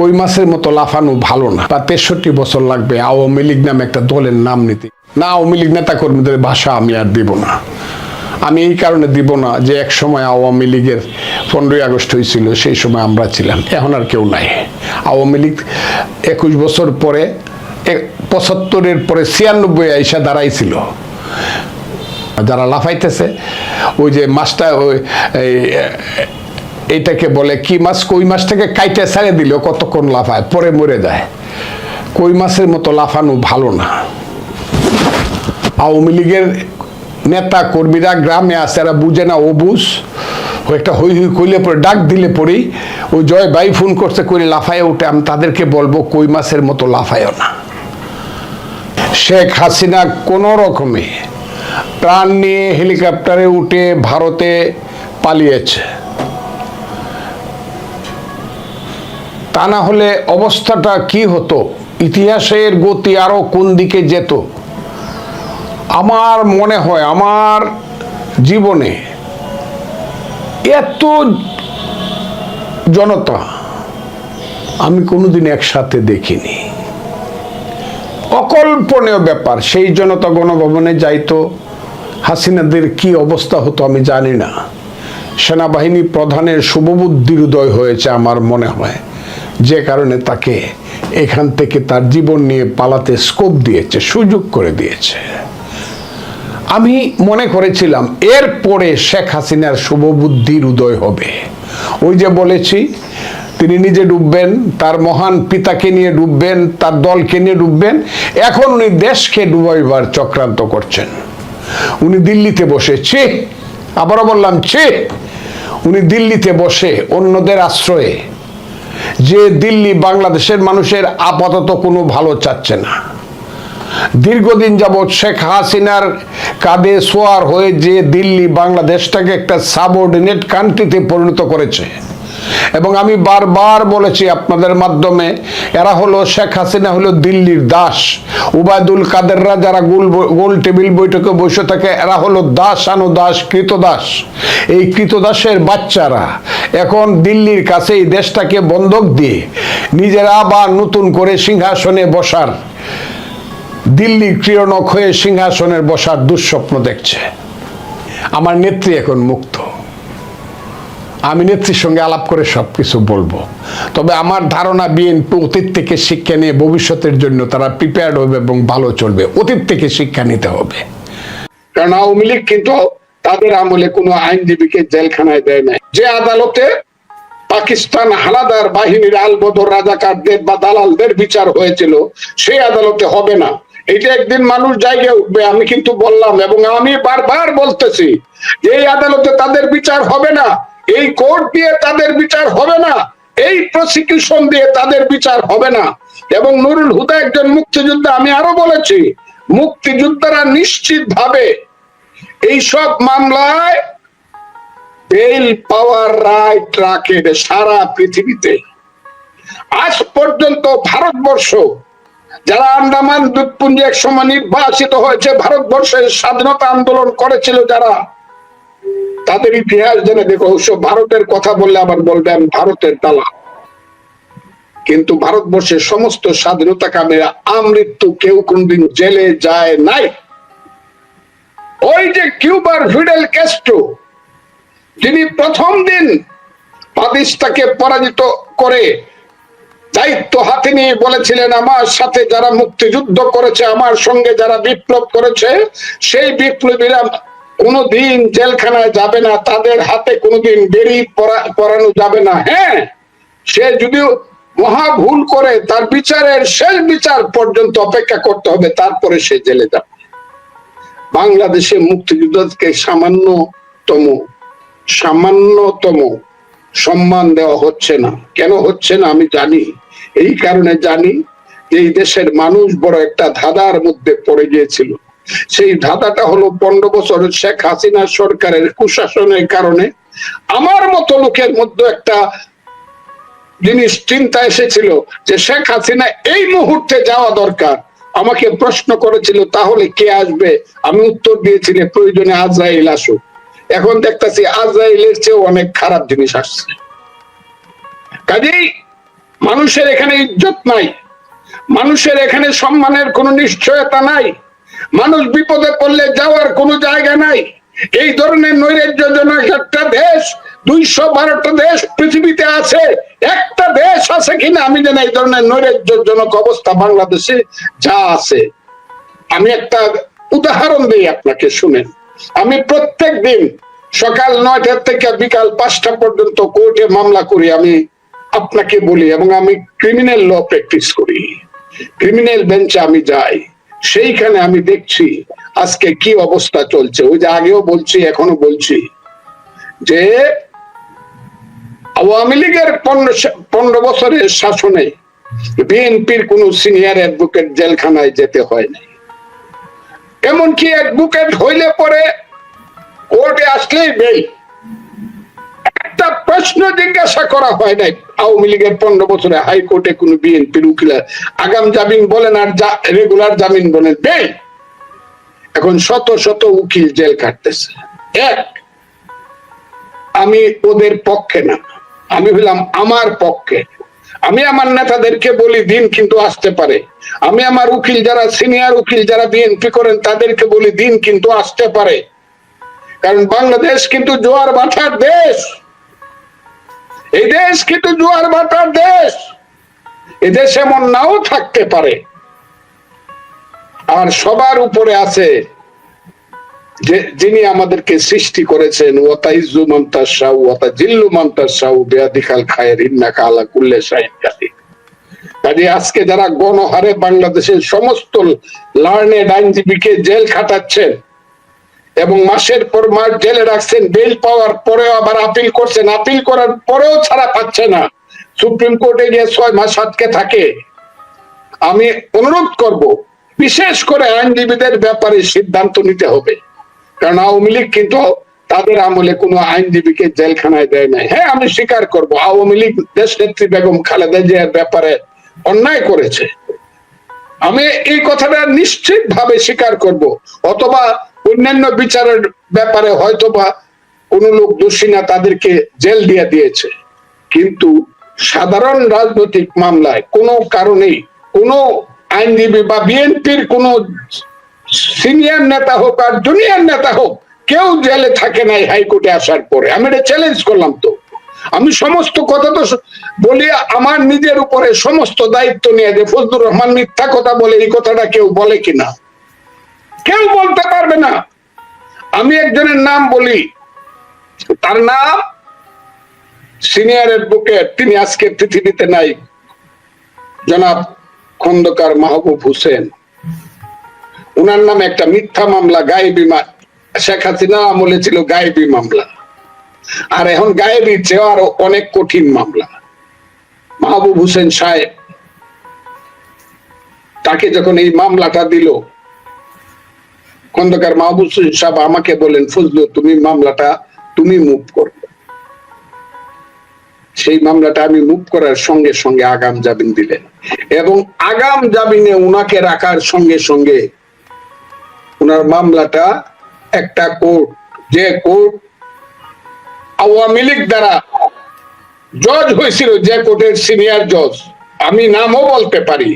কই মাছের মতো লাফানো ভালো না। বা তেষট্টি বছর লাগবে আওয়ামী লীগ নামে একটা দলের নাম নিতে। না আওয়ামী লীগ নেতা কর্মীদের ভাষা আমি আর দিব না। আমি এই কারণে দিব না যে এক সময় আওয়ামী লীগের পনেরোই আগস্ট হয়েছিল, সেই সময় আমরা ছিলাম। এখন আর কেউ নাই। আওয়ামী লীগ একুশ বছর পরে পঁচাত্তরের পরে ছিয়ানব্বই আইসা দাঁড়াইছিল। যারা লাফাইতেছে, ওই যে মাছটা ওই এই, এইটাকে বলে কি মাছ কই মাছটাকে কাইটে ছেড়ে দিল কতক্ষণ লাফায় পরে মরে যায়। কই মাছের মতো লাফানো ভালো না। আওয়ামী লীগের নেতা কর্মীরা গ্রামে আছে এরা বুঝে না ও বুঝ ও একটা হই হই কইলে পরে ডাক দিলে পরেই ওই জয় ভাই ফোন করতে করে লাফায় উঠে আমি তাদেরকে বলব কই মাছের মতো লাফায়ও না। শেখ হাসিনা কোনো রকমে প্রাণ নিয়ে হেলিকপ্টারে উঠে ভারতে পালিয়েছে। তা না হলে অবস্থাটা কি হতো? ইতিহাসের গতি আরও কোন দিকে যেত? আমার মনে হয়, আমার জীবনে এত জনতা আমি কোনোদিন একসাথে দেখিনি। অকল্পনীয় ব্যাপার, সেই জনতা গণভবনে যাইতো, হাসিনাদের কি অবস্থা হতো আমি জানি না। সেনাবাহিনী প্রধানের শুভবুদ্ধির উদয় হয়েছে আমার মনে হয়। যে কারণে তাকে এখান থেকে তার জীবন নিয়ে পালাতে স্কোপ দিয়েছে, সুযোগ করে দিয়েছে। আমি মনে করেছিলাম, এরপরে শেখ হাসিনার শুভবুদ্ধির উদয় হবে। ওই যে বলেছি, তিনি নিজে ডুববেন, তার মহান পিতাকে নিয়ে ডুববেন, তার দলকে নিয়ে ডুববেন, এখন উনি দেশকে ডুবাইবার চক্রান্ত করছেন। উনি দিল্লিতে বসে, ছি, আবারও বললাম, ছি, উনি দিল্লিতে বসে অন্যদের আশ্রয়ে যে দিল্লি বাংলাদেশের মানুষের আপাতত কোনো ভালো চাচ্ছে না। দীর্ঘদিন যাবৎ শেখ হাসিনার কাঁধে সোয়ার হয়ে যে দিল্লি বাংলাদেশটাকে একটা সাবঅর্ডিনেট কান্ট্রিতে পরিণত করেছে এবং আমি বারবার বলেছি আপনাদের মাধ্যমে, এরা হলো শেখ হাসিনা হলো দিল্লির দাস, উবায়দুল কাদেররা যারা গোল গোল টেবিল বৈঠকে বসে থাকে, এরা হলো দাস আনো দাস কৃতদাস। এই কৃতদাসের বাচ্চারা এখন দিল্লির কাছে এই দেশটাকে বন্ধক দিয়ে নিজেরা আবার নতুন করে সিংহাসনে বসার দিল্লির ক্রীড়নক হয়ে সিংহাসনের বসার দুঃস্বপ্ন দেখছে। আমার নেত্রী এখন মুক্ত। আমি নেত্রীর সঙ্গে আলাপ করে সবকিছু বলব। তবে আমার ধারণা বিএনপি অতীত থেকে শিক্ষা নিয়ে ভবিষ্যতের জন্য তারা প্রিপেয়ার্ড হবে এবং ভালো চলবে। অতীত থেকে শিক্ষা নিতে হবে। কারণ আওয়ামী লীগ কিন্তু তাদের আমলে কোনো আইনজীবীকে জেলখানায় দেয় নাই। যে আদালতে পাকিস্তান হানাদার বাহিনীর আলবদর রাজাকারদের বা দালালদের বিচার হয়েছিল, সেই আদালতে হবে না। এটা একদিন মানুষ জায়গায় উঠবে, আমি কিন্তু বললাম এবং আমি বারবার বলতেছি যে এই আদালতে তাদের বিচার হবে না। এই কোর্ট দিয়ে তাদের বিচার হবে না, এই প্রসিকিউশন দিয়ে তাদের বিচার হবে না। এবং নুরুল হুদা একজন মুক্তিযোদ্ধা, আমি আরও বলেছি, মুক্তিযোদ্ধারা নিশ্চিত ভাবে এইসব মামলায় বেল পাওয়ার রাইট রাখে সারা পৃথিবীতে। আজ পর্যন্ত ভারতবর্ষ, যারা আন্দামান দ্বীপপুঞ্জে এক সময় নির্বাসিত হয়েছে, ভারতবর্ষের স্বাধীনতা আন্দোলন করেছিল যারা তাদের ইতিহাস জেনে দেখো অবশ্য ভারতের কথা বললে আবার বলবেন ভারতের দালা কিন্তু ভারতবর্ষের সমস্ত স্বাধীনতা কামীরা আমৃত্যু কেউ কোনদিন জেলে যায় নাই। ওই যে কিউবার ফিডেল ক্যাস্ট্রো যিনি প্রথম দিন পাদিসটাকে পরাজিত করে দায়িত্ব হাতে নিয়ে বলেছিলেন, আমার সাথে যারা মুক্তিযুদ্ধ করেছে, আমার সঙ্গে যারা বিপ্লব করেছে, সেই বিপ্লবীরা কোনোদিন জেলখানায় যাবে না, তাদের হাতে কোনোদিন বেরি পরানো যাবে না। হ্যাঁ সে যদিও মহা ভুল করে, তার বিচারের শেষ বিচার পর্যন্ত অপেক্ষা করতে হবে, তারপরে সে জেলে যাবে। বাংলাদেশে মুক্তিযুদ্ধকে সামান্যতম সামান্যতম সম্মান দেওয়া হচ্ছে না। কেন হচ্ছে না আমি জানি। এই কারণে জানি যে এই দেশের মানুষ বড় একটা ধাঁধার মধ্যে পড়ে গিয়েছিল। সেই ধাঁধাটা হলো পনেরো বছর শেখ হাসিনা সরকারের কুশাসনের কারণে। আমার মতো লোকের মধ্যে একটা জিনিস চিন্তা এসেছিল যে শেখ হাসিনা এই মুহূর্তে যাওয়া দরকার। আমাকে প্রশ্ন করেছিল, তাহলে কে আসবে? আমি উত্তর দিয়েছিলাম প্রয়োজনে আজরাইল আসুক। এখন দেখতেছি আজরাইলের চেয়ে অনেক খারাপ জিনিস আসছে। কাজেই মানুষের এখানে ইজ্জত নাই। মানুষের এখানে সম্মানের কোনো নিশ্চয়তা নাই। মানুষ বিপদে পড়লে যাওয়ার কোনো জায়গা নাই। এই ধরনের নৈরাজ্যজনক একটা দেশ, দুইশো বারোটা দেশ পৃথিবীতে আছে। একটা দেশ আছে কিনা আমি জানি এই ধরনের নৈরাজ্যজনক অবস্থা বাংলাদেশে যা আছে। আমি একটা উদাহরণ দিই আপনাকে, শুনেন। আমি প্রত্যেক দিন সকাল নয়টা থেকে বিকাল পাঁচটা পর্যন্ত কোর্টে মামলা করি, আমি আপনাকে বলি, এবং আমি ক্রিমিনাল ল প্র্যাকটিস করি। ক্রিমিনাল বেঞ্চে আমি যাই। সেইখানে আমি দেখছি আজকে কি অবস্থা চলছে। ওই যে আগেও বলছি, এখনও বলছি যে আওয়ামী লীগের পনেরো বছরের শাসনে বিএনপির কোন সিনিয়র অ্যাডভোকেট জেলখানায় যেতে হয় নাই। এমনকি অ্যাডভোকেট হইলে পরে কোর্টে আসলেই বেল। একটা প্রশ্ন জিজ্ঞাসা করা হয় নাই। আওয়ামী লীগের পনেরো বছরে হাইকোর্টে কোন বিএনপির উকিল আগাম জামিন বলেন আর রেগুলার জামিন বলেন বেল এখন শত শত উকিল জেল কাটতেছে। এক, আমি ওদের পক্ষে না। আমি হইলাম আমার পক্ষে। আমি আমার নেতাদেরকে বলি, দিন কিন্তু আসতে পারে। আমি আমার উকিল যারা, সিনিয়র উকিল যারা বিএনপি করেন, তাদেরকে বলি, দিন কিন্তু আসতে পারে। কারণ বাংলাদেশ কিন্তু জোয়ার বাটার দেশ। এই দেশ কিন্তু জোয়ার বাটার দেশ। এই দেশ এমন নাও থাকতে পারে। আর সবার উপরে আছে যে, যিনি আমাদেরকে সৃষ্টি করেছেন, ওয়াতা ইজ্জু মান্তার শাহ, ওয়াতা জিল্লু মান্তার শাহ বেয়াদিখাল খায়ের, ইন্না কালা কুল্লে শাহিন কাজে। আজকে যারা গণহারে বাংলাদেশের সমস্ত লার্নেড আইনজীবীকে জেল খাটাচ্ছেন এবং মাসের পর মাস জেলে রাখছেন বেল পাওয়ার পরেও আবার আপিল করছেন। আপিল করার পরেও ছাড়া পাচ্ছে না। সুপ্রিম কোর্টে গিয়ে ছয় মাস আটকে থাকে। আমি অনুরোধ করব, বিশেষ করে আইনজীবীদের ব্যাপারে সিদ্ধান্ত নিতে হবে। কারণ আওয়ামী লীগ কিন্তু তাদের আমলে কোনো আইনজীবীকে জেলখানায় দেয় নাই। হ্যাঁ আমি স্বীকার করব, আওয়ামী লীগ দেশ নেত্রী বেগম খালেদা জিয়ার ব্যাপারে অন্যায় করেছে। আমি এই কথাটা নিশ্চিত ভাবে স্বীকার করব, অথবা অন্যান্য বিচারের ব্যাপারে হয়তোবা কোন লোক দোষী না, তাদেরকে জেল দিয়ে দিয়েছে। কিন্তু সাধারণ রাজনৈতিক মামলায় কোনো কারণেই কোনো আইনজীবী বা বিএনপির কোন সিনিয়র নেতা হোক আর জুনিয়র নেতা হোক কেউ জেলে থাকে নাই হাইকোর্টে আসার পরে। আমি এটা চ্যালেঞ্জ করলাম তো। আমি সমস্ত কথা তো বলি, আমার নিজের উপরে সমস্ত দায়িত্ব নিয়ে যে ফজলুর রহমান মিথ্যা কথা বলে এই কথাটা কেউ বলে কিনা। কেউ বলতে পারবে না। আমি একজনের নাম বলি। তার নাম সিনিয়র অ্যাডভোকেট, তিনি আজকে পৃথিবীতে নাই। জনাব খন্দকার মাহবুব হোসেন। উনার নামে একটা মিথ্যা মামলা, গায়েবী শেখ হাসিনা আমলে ছিল গায়েবী মামলা। আর এখন গায়েবী চেয়ে আরও অনেক কঠিন মামলা। মাহবুব হোসেন সাহেব তাকে যখন এই মামলাটা দিল খন্দকার মাহবুব সাহেব আমাকে বলেন, ফজলু, তুমি মামলাটা, তুমি মুভ করো। সেই মামলাটা আমি মুভ করার সঙ্গে সঙ্গে আগাম জামিন দিলেন এবং আগাম জামিনে উনাকে রাখার সঙ্গে সঙ্গে উনার মামলাটা একটা কোর্ট, যে কোর্ট আওয়ামী লীগ দ্বারা জজ হয়েছিল, যে কোর্টের সিনিয়র জজ, আমি নামও বলতে পারি,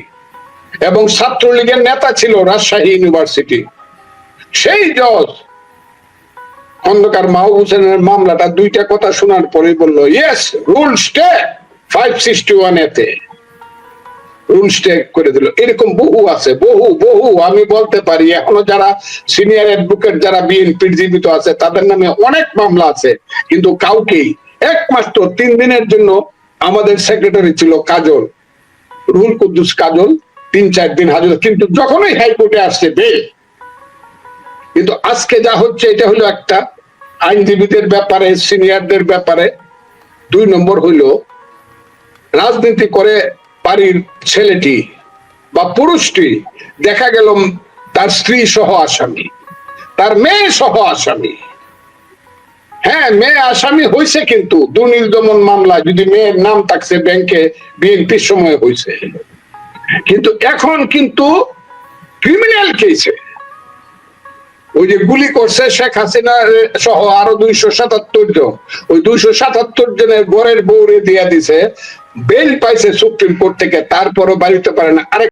এবং ছাত্রলীগের নেতা ছিল রাজশাহী ইউনিভার্সিটি। সেই জজ খন্দকার মাহবুব হোসেনের মামলাটা দুইটা কথা শোনার পরে বলল yes rule stay five sixty one এতে রুল স্টে করে দিল। এরকম বহু আছে, বহু বহু। আমি বলতে পারি, এখনও যারা সিনিয়র অ্যাডভোকেট যারা বিএনপির জীবিত আছে, তাদের নামে অনেক মামলা আছে। কিন্তু কাউকেই একমাত্র তিন দিনের জন্য আমাদের সেক্রেটারি ছিল কাজল। রুল কুদ্দুস কাজল, তিন চার দিন হাজির। কিন্তু যখনই হাইকোর্টে আসছে বেল কিন্তু আজকে যা হচ্ছে, এটা হলো একটা আইনজীবীদের ব্যাপারে, সিনিয়রদের ব্যাপারে। দুই নম্বর হইল রাজনীতি করে বাড়ির ছেলেটি বা পুরুষটি, দেখা গেল তার স্ত্রী সহ আসামি, তার মেয়ে সহ আসামি। হ্যাঁ মেয়ে আসামি হয়েছে কিন্তু, দুর্নীতি দমন মামলা যদি মেয়ের নাম থাকছে ব্যাংকে, বিএনপির সময় হয়েছে। কিন্তু এখন কিন্তু ক্রিমিনাল কেসে ওই যে গুলি করছে শেখ হাসিনা সহ আরও দুইশো সাতাত্তর জন। ওই দুইশো সাতাত্তর জনের গড়ের বৌরে দিয়া দিছে। বেল পাইছে সুপ্রিম কোর্ট থেকে, তারপরও বাড়িতে পারে না। আরেক